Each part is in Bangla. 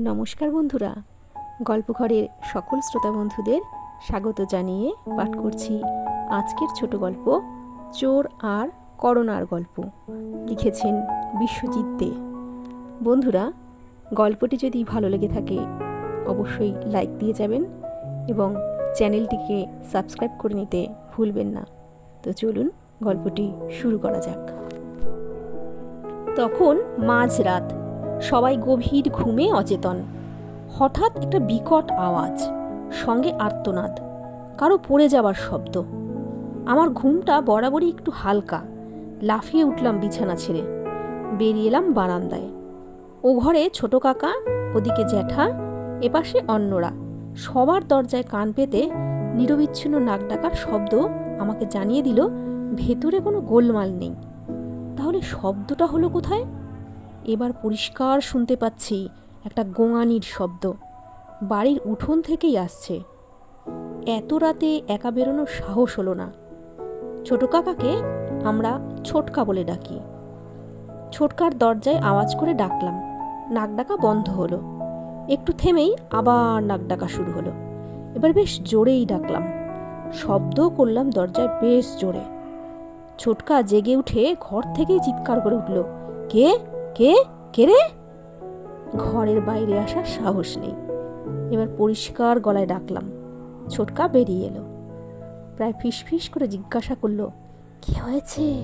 নমস্কার বন্ধুরা। গল্পঘরের সকল শ্রোতা বন্ধুদের স্বাগত জানিয়ে পাঠ করছি আজকের ছোট গল্প, চোর আর করোনার গল্প। লিখেছেন বিশ্বজিৎ দে। বন্ধুরা, গল্পটি যদি ভালো লেগে থাকে, অবশ্যই লাইক দিয়ে যাবেন এবং চ্যানেলটিকে সাবস্ক্রাইব করে নিতে ভুলবেন না। তো চলুন গল্পটি শুরু করা যাক। তখন মাঝরাত সবাই গভীর ঘুমে অচেতন। হঠাৎ একটা বিকট আওয়াজ, সঙ্গে আর্তনাদ, কারও পড়ে যাওয়ার শব্দ। আমার ঘুমটা বরাবরই একটু হালকা, লাফিয়ে উঠলাম বিছানা ছেড়ে। বেরিয়ে এলাম বারান্দায়। ও ঘরে ছোট কাকা, ওদিকে জ্যাঠা, এপাশে অন্যরা। সবার দরজায় কান পেতে নিরবিচ্ছিন্ন নাক ডাকার শব্দ আমাকে জানিয়ে দিল, ভেতরে কোনো গোলমাল নেই। তাহলে শব্দটা হলো কোথায়? এবার পরিষ্কার শুনতে পাচ্ছি একটা গোঙানির শব্দ। বাড়ির উঠোন থেকেই আসছে। এত রাতে একা বেরোনোর সাহস হলো না। ছোট কাকাকে আমরা ছোটকা বলে ডাকি। ছোটকার দরজায় আওয়াজ করে ডাকলাম। নাক ডাকা বন্ধ হলো। একটু থেমেই আবার নাক ডাকা শুরু হলো। এবার বেশ জোরেই ডাকলাম। শব্দও করলাম দরজায় বেশ জোরে। ছোটকা জেগে উঠে ঘর থেকেই চিৎকার করে উঠল। কে? কে? কে রে? ঘরের বাইরে আসার সাহস নেই। এবার পরিষ্কার গলায় ডাকলাম। ছোটকা বেরিয়ে এলো। প্রায় ফিস ফিস করে জিজ্ঞাসা করল, কি হয়েছে?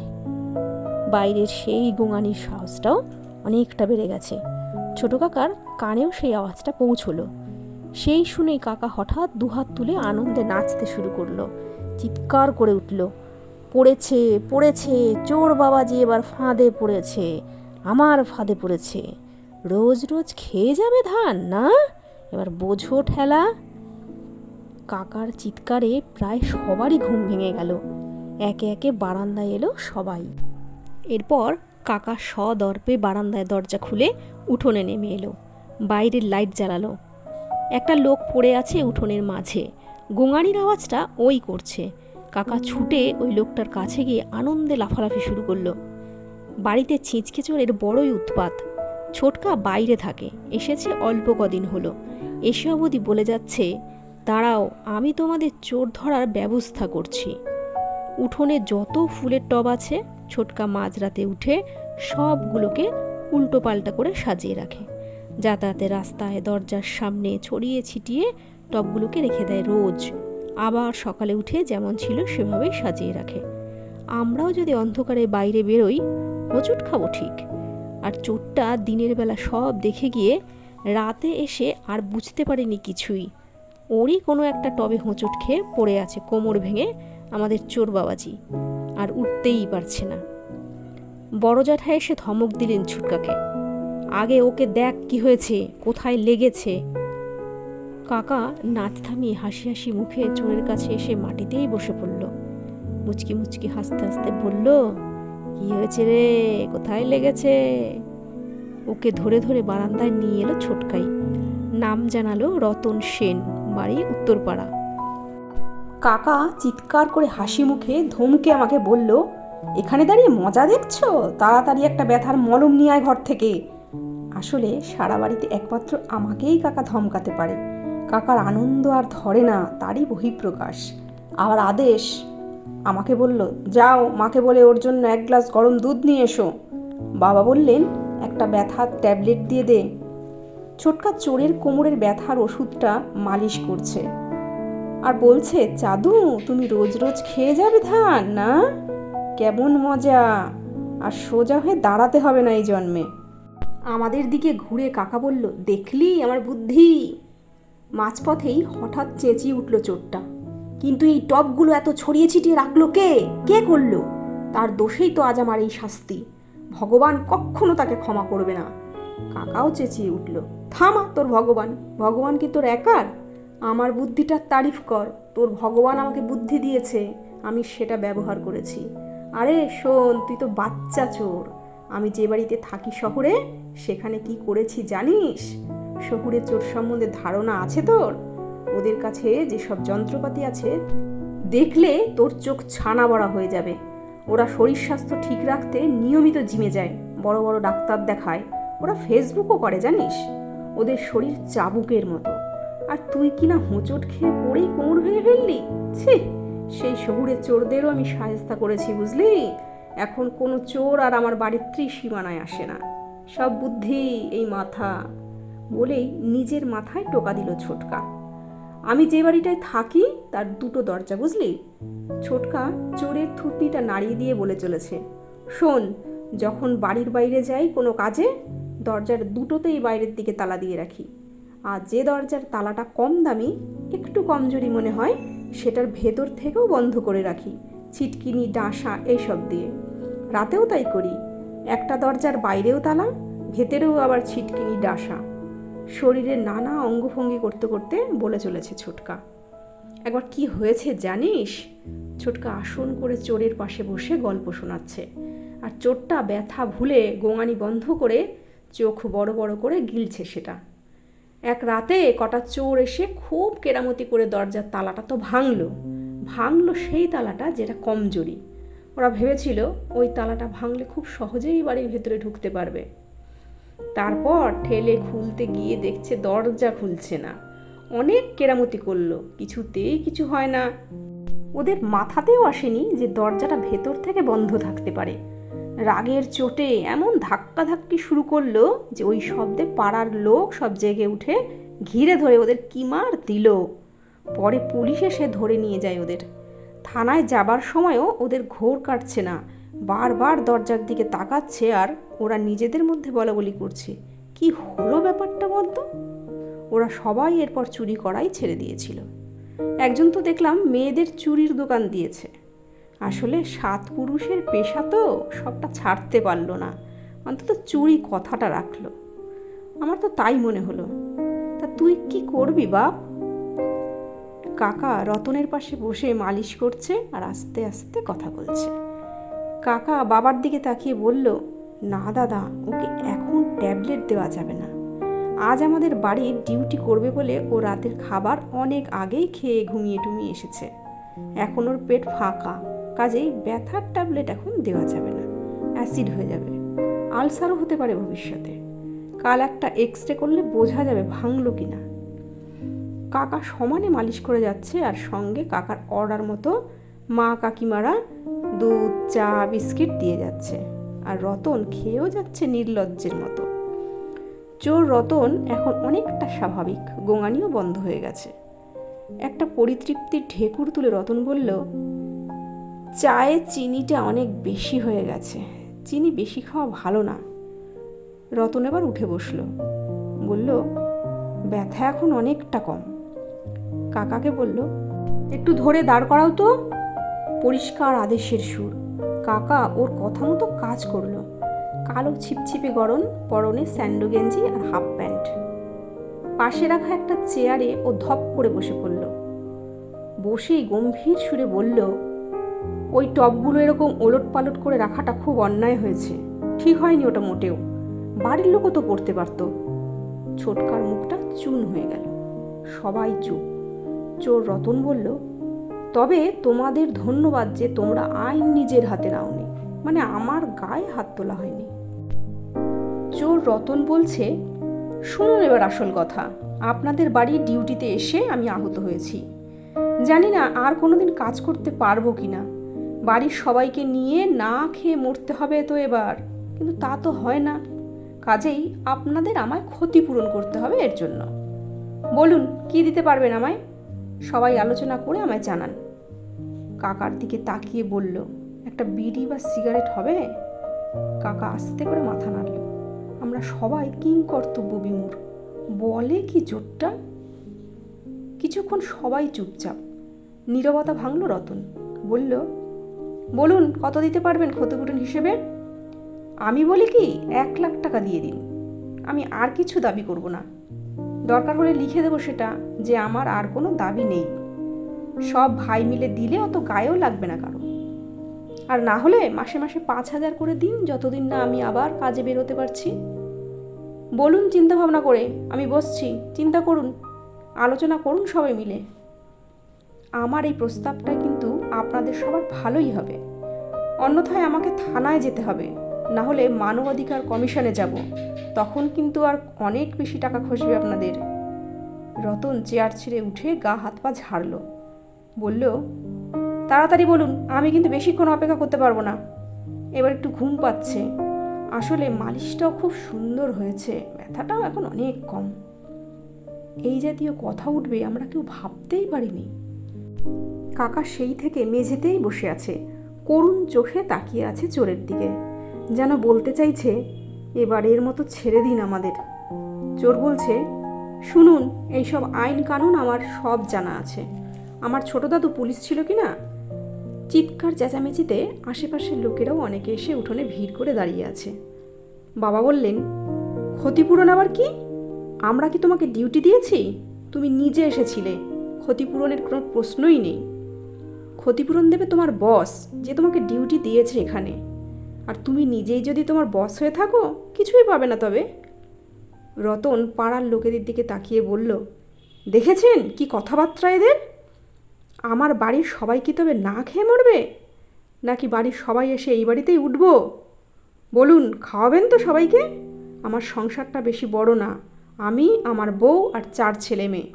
বাইরের সেই গোঙানির সাহসটাও অনেকটা বেড়ে গেছে। ছোট কাকার কানেও সেই আওয়াজটা পৌঁছলো। সেই শুনেই কাকা হঠাৎ দুহাত তুলে আনন্দে নাচতে শুরু করল। চিৎকার করে উঠল, পড়েছে পড়েছে, চোর বাবা যে এবার ফাঁদে পড়েছে। আমার ফাঁদে পড়েছে। রোজ রোজ খেয়ে যাবে ধান, না? এবার বোঝো ঠেলা। কাকার চিৎকারে প্রায় সবারই ঘুম ভেঙে গেল। একে একে বারান্দায় এলো সবাই। এরপর কাকা সদর্পে বারান্দায় দরজা খুলে উঠোনে নেমে এলো। বাইরের লাইট জ্বালালো। একটা লোক পড়ে আছে উঠোনের মাঝে। গোঙানির আওয়াজটা ওই করছে। কাকা ছুটে ওই লোকটার কাছে গিয়ে আনন্দে লাফালাফি শুরু করল। বাড়িতে ছিঁচকে চোরের বড়ই উৎপাত। ছোটকা বাইরে থাকে, এসেছে অল্প কদিন হলো। এসে অবধি বলে যাচ্ছে, দাঁড়াও, আমি তোমাদের চোর ধরার ব্যবস্থা করছি। উঠোনে যত ফুলের টব আছে, ছোটকা মাঝরাতে উঠে সবগুলোকে উল্টো পাল্টা করে সাজিয়ে রাখে। যাতায়াতে রাস্তায় দরজার সামনে ছড়িয়ে ছিটিয়ে টবগুলোকে রেখে দেয় রোজ। আবার সকালে উঠে যেমন ছিল সেভাবেই সাজিয়ে রাখে। আমরাও যদি অন্ধকারে বাইরে বেরোই হোঁচট খাব ঠিক। আর চোরটা দিনের বেলা সব দেখে গিয়ে রাতে এসে আর বুঝতে পারেনি কিছুই। ওরই কোনো একটা টবে হোঁচট খেয়ে পড়ে আছে কোমর ভেঙে আমাদের চোর বাবাজি। আর উঠতেই পারছে না। বড় জ্যাঠা এসে ধমক দিলেন ছুটকাকে। আগে ওকে দেখ কি হয়েছে, কোথায় লেগেছে। কাকা নাচ থামিয়ে হাসি হাসি মুখে চোরের কাছে এসে মাটিতেই বসে পড়ল। মুচকি মুচকি হাসতে হাসতে বলল কি হয়েছে রে? কোথায় লেগেছে? ওকে ধরে ধরে বারান্দায় নিয়ে এলো ছোটকাই। নাম জানালো রতন সেন, বাড়ি উত্তরপাড়া। কাকা চিৎকার করে হাসি মুখে ধমকে আমাকে বলল, এখানে দাঁড়িয়ে মজা দেখছ? তাড়াতাড়ি একটা ব্যথার মলম নিয়ে আয় ঘর থেকে। আসলে সারা বাড়িতে একমাত্র আমাকেই কাকা ধমকাতে পারে। কাকার আনন্দ আর ধরে না, তারই বহিঃপ্রকাশ। আবার আদেশ আমাকে বলল, যাও, মাকে বলে ওর জন্য এক গ্লাস গরম দুধ নিয়ে এসো। বাবা বললেন, একটা ব্যথার ট্যাবলেট দিয়ে দে। ছোটকা চোরের কোমরের ব্যথার ওষুধটা মালিশ করছে। আর বলছে, চাদু, তুমি রোজ রোজ খেয়ে যাবে ধান, না? কেমন মজা। আর সোজা হয়ে দাঁড়াতে হবে না এই জন্মে। আমাদের দিকে ঘুরে কাকা বলল, দেখলি আমার বুদ্ধি? মাঝপথেই হঠাৎ চেঁচিয়ে উঠল চোরটা। কিন্তু এই টপগুলো এত ছড়িয়ে ছিটিয়ে রাখল কে? কে করল? তার দোষেই তো আজ আমার এই শাস্তি। ভগবান কখনো তাকে ক্ষমা করবে না। কাকাও চেঁচিয়ে উঠল, থামা তোর ভগবান। ভগবান কি তোর একার? আমার বুদ্ধিটার তারিফ কর। তোর ভগবান আমাকে বুদ্ধি দিয়েছে। আমি সেটা ব্যবহার করেছি। আরে শোন, তুই তো বাচ্চা চোর। আমি যে বাড়িতে থাকি শহরে, সেখানে কি করেছি জানিস? শহুরে চোর সম্বন্ধে ধারণা আছে তোর? ওদের কাছে যেসব যন্ত্রপাতি আছে, দেখলে তোর চোখ ছানা বড়া হয়ে যাবে। ওরা শরীর স্বাস্থ্য ঠিক রাখতে নিয়মিত জিমে যায়, বড় বড় ডাক্তার দেখায়। ওরা ফেসবুকও করে, জানিস? ওদের শরীর চাবুকের মতো। আর তুই কি না হোঁচট খেয়ে পড়েই কোমর ভেঙে ফেললি? ছি! সেই শহুরে চোরদেরও আমি সাহেস্তা করেছি, বুঝলি? এখন কোনো চোর আর আমার বাড়ির ত্রিসীমানায় আসে না। সব বুদ্ধি এই মাথা বলেই নিজের মাথায় টোকা দিল ছোটকা। আমি যে বাড়িটায় থাকি, তার দুটো দরজা, বুঝলি? ছোটকা চোরের থুতনিটা নাড়িয়ে দিয়ে বলে চলেছে, শোন, যখন বাড়ির বাইরে যাই কোনো কাজে, দরজার দুটোতেই বাইরের দিকে তালা দিয়ে রাখি। আর যে দরজার তালাটা কম দামি, একটু কমজোরি মনে হয়, সেটার ভেতর থেকেও বন্ধ করে রাখি, ছিটকিনি, ডাঁসা, এইসব দিয়ে। রাতেও তাই করি। একটা দরজার বাইরেও তালা, ভেতরেও আবার ছিটকিনি, ডাঁসা। শরীরের নানা অঙ্গভঙ্গি করতে করতে বলে চলেছে ছোটকা। একবার কি হয়েছে জানিস? ছোটকা আসন করে চোরের পাশে বসে গল্প শোনাচ্ছে আর চোরটা ব্যথা ভুলে গোঙানি বন্ধ করে চোখ বড় বড় করে গিলছে সেটা। এক রাতে কটা চোর এসে খুব কেরামতি করে দরজার তালাটা তো ভাঙলো। ভাঙলো সেই তালাটা যেটা কমজোরি। ওরা ভেবেছিল ওই তালাটা ভাঙলে খুব সহজেই বাড়ির ভেতরে ঢুকতে পারবে। তারপর ঠেলে খুলতে গিয়ে দেখছে দরজা খুলছে না। অনেক কেরামতি করল, কিছুতেই কিছু হয় না। ওদের মাথাতেও আসেনি যে দরজাটা ভেতর থেকে বন্ধ থাকতে পারে। রাগের চোটে এমন ধাক্কা ধাক্কি শুরু করল যে ওই শব্দে পাড়ার লোক সব জেগে উঠে ঘিরে ধরে ওদের কিমার দিল। পরে পুলিশ এসে ধরে নিয়ে যায় ওদের। থানায় যাবার সময়ও ওদের ঘোর কাটছে না। বারবার দরজার দিকে তাকাচ্ছে আর ওরা নিজেদের মধ্যে বলা বলি করছে। কি হলো ব্যাপারটা বলতো? ওরা সবাই এরপর চুরি করাই ছেড়ে দিয়েছিল। একজন তো দেখলাম মেয়েদের চুরির দোকান দিয়েছে। আসলে সাত পুরুষের পেশা তো সবটা ছাড়তে পারল না। অন্তত চুরি কথাটা রাখল। আমার তো তাই মনে হলো। তা তুই কি করবি বাপ? কাকা রতনের পাশে বসে মালিশ করছে আর আস্তে আস্তে কথা বলছে। কাকা বাবার দিকে তাকিয়ে বলল, না দাদা, ওকে এখন ট্যাবলেট দেওয়া যাবে না। আজ আমাদের বাড়ির ডিউটি করবে বলে ও রাতের খাবার অনেক আগেই খেয়ে ঘুমিয়ে টুমিয়ে এসেছে। এখন ওর পেট ফাঁকা, কাজেই ব্যথার ট্যাবলেট এখন দেওয়া যাবে না। অ্যাসিড হয়ে যাবে। আলসারও হতে পারে ভবিষ্যতে। কাল একটা এক্স রে করলে বোঝা যাবে ভাঙলো কি না। কাকা সমানে মালিশ করে যাচ্ছে আর সঙ্গে কাকার অর্ডার মতো মা কাকিমারা দুধ, চা, বিস্কিট দিয়ে যাচ্ছে। আর রতন খেয়েও যাচ্ছে নির্লজ্জের মতো। চোর রতন এখন অনেকটা স্বাভাবিক, গোঙানিও বন্ধ হয়ে গেছে। একটা পরিতৃপ্তির ঢেকুর তুলে রতন বলল, চায়ে চিনিটা অনেক বেশি হয়ে গেছে। চিনি বেশি খাওয়া ভালো না। রতন এবার উঠে বসল। বলল, ব্যথা এখন অনেকটা কম। কাকাকে বলল, একটু ধরে দাঁড় করাও তো। পরিষ্কার আদেশের সুর। কাকা ওর কথা মতো কাজ করল। কালো ছিপছিপে গরম পরনে স্যান্ডো গেঞ্জি আর হাফ প্যান্ট। পাশে রাখা একটা চেয়ারে ও ধপ করে বসে পড়ল। বসেই গম্ভীর সুরে বলল, ওই টবগুলো এরকম ওলট পালট করে রাখাটা খুব অন্যায় হয়েছে। ঠিক হয়নি ওটা মোটেও। বাড়ির লোকও তো পড়তে পারতো। ছোটকার মুখটা চুন হয়ে গেল। সবাই চুপ। চোর রতন বলল তবে তোমাদের ধন্যবাদ যে তোমরা আইন নিজের হাতে নাওনি। মানে আমার গায়ে হাত তোলা হয়নি। চোর রতন বলছে শুনুন এবার আসল কথা। আপনাদের বাড়ি ডিউটিতে এসে আমি আহত হয়েছি। জানি না আর কোনোদিন কাজ করতে পারব কি না বাড়ির সবাইকে নিয়ে না খেয়ে মরতে হবে তো এবার। কিন্তু তা তো হয় না। কাজেই আপনাদের আমায় ক্ষতিপূরণ করতে হবে এর জন্য। বলুন, কি দিতে পারবেন আমায়? সবাই আলোচনা করে আমায় জানান। কাকার দিকে তাকিয়ে বলল, একটা বিড়ি বা সিগারেট হবে? কাকা আস্তে করে মাথা নাড়ল, আমরা সবাই কিং কর্তব্য বিমূর বলে কি জোরটা? কিছুক্ষণ সবাই চুপচাপ। নীরবতা ভাঙল রতন, বলল, বলুন, কত দিতে পারবেন ক্ষতিপূরণ হিসেবে? আমি বলি কি, এক লাখ টাকা দিয়ে দিন। আমি আর কিছু দাবি করব না। দরকার হলে লিখে দেবো সেটা, যে আমার আর কোনো দাবি নেই। সব ভাই মিলে দিলে অত গায়েও লাগবে না কারও। আর না হলে মাসে মাসে পাঁচ হাজার করে দিন, যতদিন না আমি আবার কাজে বেরোতে পারছি। বলুন চিন্তা ভাবনা করে, আমি বসছি, চিন্তা করুন, আলোচনা করুন সবাই মিলে। আমার এই প্রস্তাবটা কিন্তু আপনাদের সবার ভালোই হবে। অন্যথায় আমাকে থানায় যেতে হবে। না হলে মানবাধিকার কমিশনে যাব। তখন কিন্তু আর অনেক বেশি টাকা খসবে আপনাদের। রতন চেয়ার ছেড়ে উঠে গা হাত পা ঝাড়ল। বলল, তাড়াতাড়ি বলুন, আমি কিন্তু বেশিক্ষণ অপেক্ষা করতে পারব না। এবার একটু ঘুম পাচ্ছে। আসলে মালিশটাও খুব সুন্দর হয়েছে, ব্যথাটাও এখন অনেক কম। এই জাতীয় কথা উঠবে আমরা কেউ ভাবতেই পারিনি। কাকা সেই থেকে মেঝেতেই বসে আছে, করুণ চোখে তাকিয়ে আছে চোরের দিকে। যেন বলতে চাইছে, এবার এর মতো ছেড়ে দিন আমাদের। চোর বলছে, শুনুন, এইসব আইন কানুন আমার সব জানা আছে। আমার ছোট দাদু পুলিশ ছিল কি না? চিৎকার চেঁচামেচিতে আশেপাশের লোকেরাও অনেকে এসে উঠোনে ভিড় করে দাঁড়িয়ে আছে। বাবা বললেন, ক্ষতিপূরণ আবার কি? আমরা কি তোমাকে ডিউটি দিয়েছি? তুমি নিজে এসেছিলে। ক্ষতিপূরণের কোনো প্রশ্নই নেই। ক্ষতিপূরণ দেবে তোমার বস, যে তোমাকে ডিউটি দিয়েছে এখানে। আর তুমি নিজেই যদি তোমার বস হয়ে থাকো, কিছুই পাবে না তবে। রতন পাড়ার লোকেদের দিকে তাকিয়ে বলল, দেখেছেন কি কথাবার্তা এদের? আমার বাড়ির সবাই কি তবে না খেয়ে মরবে? নাকি বাড়ির সবাই এসে এই বাড়িতেই উঠব? বলুন, খাওয়াবেন তো সবাইকে? আমার সংসারটা বেশি বড় না। আমি, আমার বউ আর চার ছেলে মেয়ে।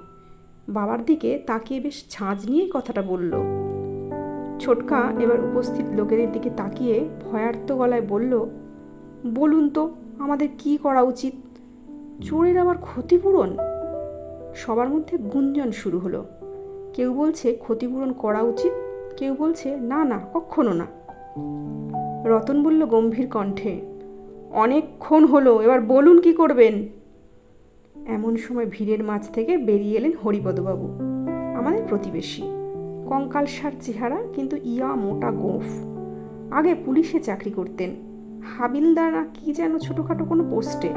বাবার দিকে তাকিয়ে বেশ ঝাঁঝ নিয়েই কথাটা বলল। ছোটকা এবার উপস্থিত লোকেদের দিকে তাকিয়ে ভয়ার্ত গলায় বলল, বলুন তো, আমাদের কি করা উচিত? চোরের আবার ক্ষতিপূরণ? সবার মধ্যে গুঞ্জন শুরু হলো। কেউ বলছে ক্ষতিপূরণ করা উচিত, কেউ বলছে না না, কখনো না। রতন বলল গম্ভীর কণ্ঠে অনেকক্ষণ হলো, এবার বলুন কি করবেন? এমন সময় ভিড়ের মাঝ থেকে বেরিয়ে এলেন হরিপদবাবু, আমাদের প্রতিবেশী। কঙ্কালসার চেহারা কিন্তু ইয়া মোটা গোঁফ। আগে পুলিশে চাকরি করতেন। হাবিলদার না কি যেন ছোটোখাটো কোনো পোস্টে।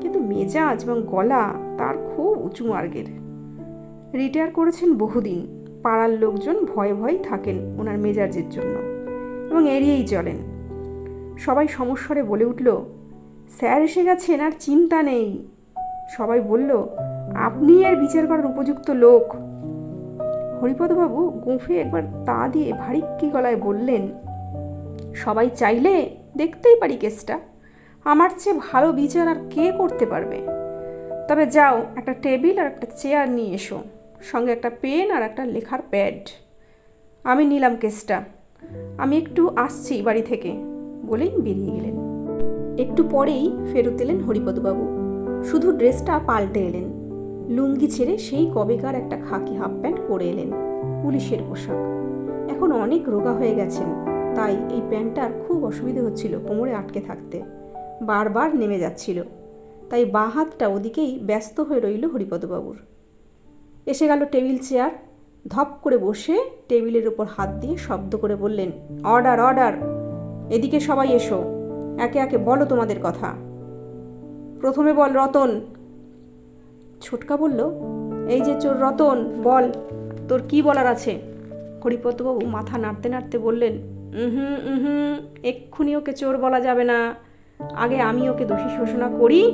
কিন্তু মেজাজ এবং গলা তার খুব উঁচু মার্গের। রিটায়ার করেছেন বহুদিন। পাড়ার লোকজন ভয়ে ভয়ে থাকেন ওনার মেজাজের জন্য এবং এড়িয়েই চলেন। সবাই সমস্বরে বলে উঠল, স্যার এসে গেছেন আর চিন্তা নেই। সবাই বলল, আপনি আর বিচার করার উপযুক্ত লোক। হরিপদবাবু গোঁফে একবার তা দিয়ে ভারিক্কি গলায় বললেন, সবাই চাইলে দেখতেই পারি কেসটা। আমার চেয়ে ভালো বিচার আর কে করতে পারবে? তবে যাও, একটা টেবিল আর একটা চেয়ার নিয়ে এসো, সঙ্গে একটা পেন আর একটা লেখার প্যাড। আমি নিলাম কেসটা। আমি একটু আসছি বাড়ি থেকে, বলেই বেরিয়ে গেলেন। একটু পরেই ফেরত এলেন হরিপদবাবু। শুধু ড্রেসটা পাল্টে এলেন। লুঙ্গি ছেড়ে সেই কবেকার একটা খাকি হাফ প্যান্ট পরে এলেন, পুলিশের পোশাক। এখন অনেক রোগা হয়ে গেছেন, তাই এই প্যান্টটার খুব অসুবিধে হচ্ছিল কোমরে আটকে থাকতে। বারবার নেমে যাচ্ছিল, তাই বাঁ হাতটা ওদিকেই ব্যস্ত হয়ে রইল হরিপদবাবুর। এসে গেল টেবিল চেয়ার, ধপ করে বসে টেবিলের ওপর হাত দিয়ে শব্দ করে বললেন, অর্ডার অর্ডার, এদিকে সবাই এসো, একে একে বলো তোমাদের কথা। প্রথমে বল রতন ছোটকা বলল, এই যে চোর রতন, বল, তোর কি বলার আছে? হরিপদবাবু মাথা নাড়তে নাড়তে বললেন হুম হুম এক্ষুনি ওকে চোর বলা যাবে না। আগে আমি ওকে দোষী ঘোষণা করি,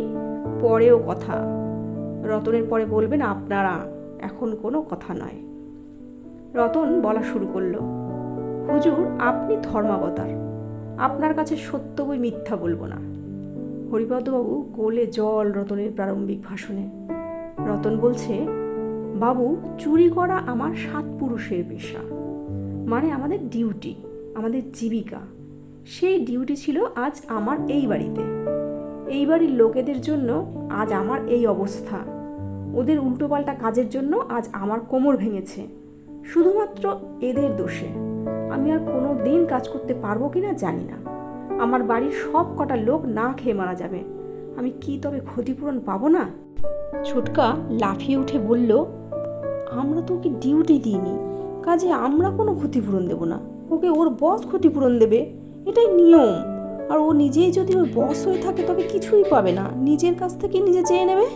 পরেও কথা। রতনের পরে বলবেন আপনারা, এখন কোনো কথা নয়। রতন বলা শুরু করল, হুজুর, আপনি ধর্মাবতার। আপনার কাছে সত্য বই মিথ্যা বলব না। হরিপদবাবু গোলে জল রতনের প্রারম্ভিক ভাষণে রতন বলছে, বাবু, চুরি করা আমার সাত পুরুষের পেশা। মানে আমাদের ডিউটি, আমাদের জীবিকা। সেই ডিউটি ছিল আজ আমার এই বাড়িতে। এই বাড়ির লোকেদের জন্য আজ আমার এই অবস্থা। ওদের উল্টোপাল্টা কাজের জন্য আজ আমার কোমর ভেঙেছে। শুধুমাত্র এদের দোষে। আমি আর কোনো দিন কাজ করতে পারব কি না জানি না। আমার বাড়ির সব কটা লোক না খেয়ে মারা যাবে। আমি কি তবে ক্ষতিপূরণ পাবো না? ছোটকা লাফিয়ে উঠে বলল, আমরা তো ওকে ডিউটি দিইনি। কাজে আমরা কোনো ক্ষতিপূরণ দেব না। ওকে ওর বস ক্ষতিপূরণ দেবে। এটাই নিয়ম। আর ও নিজেই যদি ওর বস হয়ে থাকে, তবে কিছুই পাবে না। নিজের কাছ থেকে নিজে চেয়ে নেবে?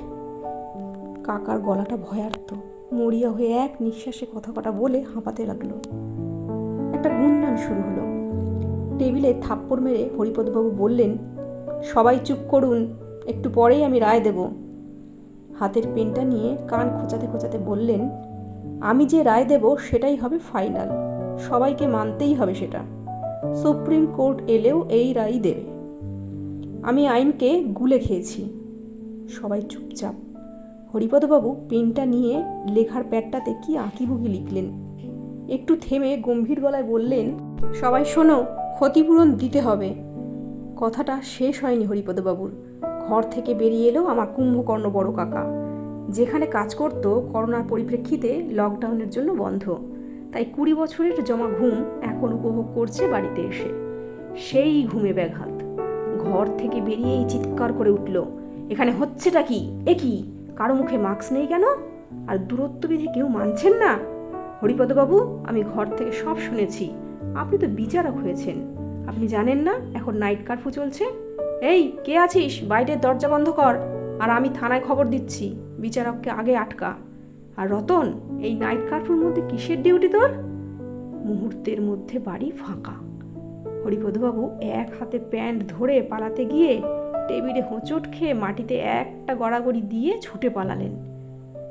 কাকার গলাটা ভয়ার্ত। মরিয়া হয়ে এক নিঃশ্বাসে কথা কটা বলে হাঁপাতে লাগল। একটা গুঞ্জন শুরু হলো। টেবিলে থাপ্পড় মেরে হরিপদবাবু বললেন, সবাই চুপ করুন। একটু পরেই আমি রায় দেব। হাতের পেনটা নিয়ে কান খোঁচাতে খোঁচাতে বললেন, আমি যে রায় দেব সেটাই হবে ফাইনাল। সবাইকে মানতেই হবে সেটা। সুপ্রিম কোর্ট এলেও এই রায়ই দেবে। আমি আইনকে গুলে খেয়েছি সবাই চুপচাপ। হরিপদবাবু পেনটা নিয়ে লেখার প্যাডটাতে কি আঁকিবুকি লিখলেন? একটু থেমে গম্ভীর গলায় বললেন, সবাই শোনো, ক্ষতিপূরণ দিতে হবে। কথাটা শেষ হয়নি হরিপদবাবুর। ঘর থেকে বেরিয়ে এলো আমার কুম্ভকর্ণ বড় কাকা। যেখানে কাজ করত, করোনার পরিপ্রেক্ষিতে লকডাউনের জন্য বন্ধ। তাই কুড়ি বছরের জমা ঘুম এখন উপভোগ করছে বাড়িতে এসে। সেই ঘুমে ব্যাঘাত। ঘর থেকে বেরিয়েই চিৎকার করে উঠল, এখানে হচ্ছেটা কি? এ কি? কারও মুখে মাস্ক নেই কেন? আর দূরত্ববিধি কেউ মানছেন না? হরিপদবাবু, আমি ঘর থেকে সব শুনেছি। আপনি তো বিচারক হয়েছেন। আপনি জানেন না এখন নাইট কারফিউ চলছে? এই, কে আছিস? বাইরের দরজা বন্ধ কর। আর আমি থানায় খবর দিচ্ছি। বিচারককে আগে আটকা। আর রতন, এই নাইট কারফিউর মধ্যে কিসের ডিউটি তোর? মুহূর্তের মধ্যে বাড়ি ফাঁকা। হরিপদবাবু এক হাতে প্যান্ট ধরে পালাতে গিয়ে টেবিলে হোঁচট খেয়ে মাটিতে একটা গড়াগড়ি দিয়ে ছুটে পালালেন।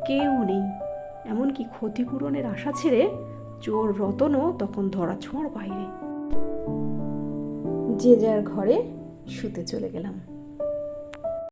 কেউ নেই। এমনকি ক্ষতিপূরণের আশা ছেড়ে চোর রতনও তখন ধরা ছোঁয়ার বাইরে। যে যার ঘরে শুতে চলে গেলাম।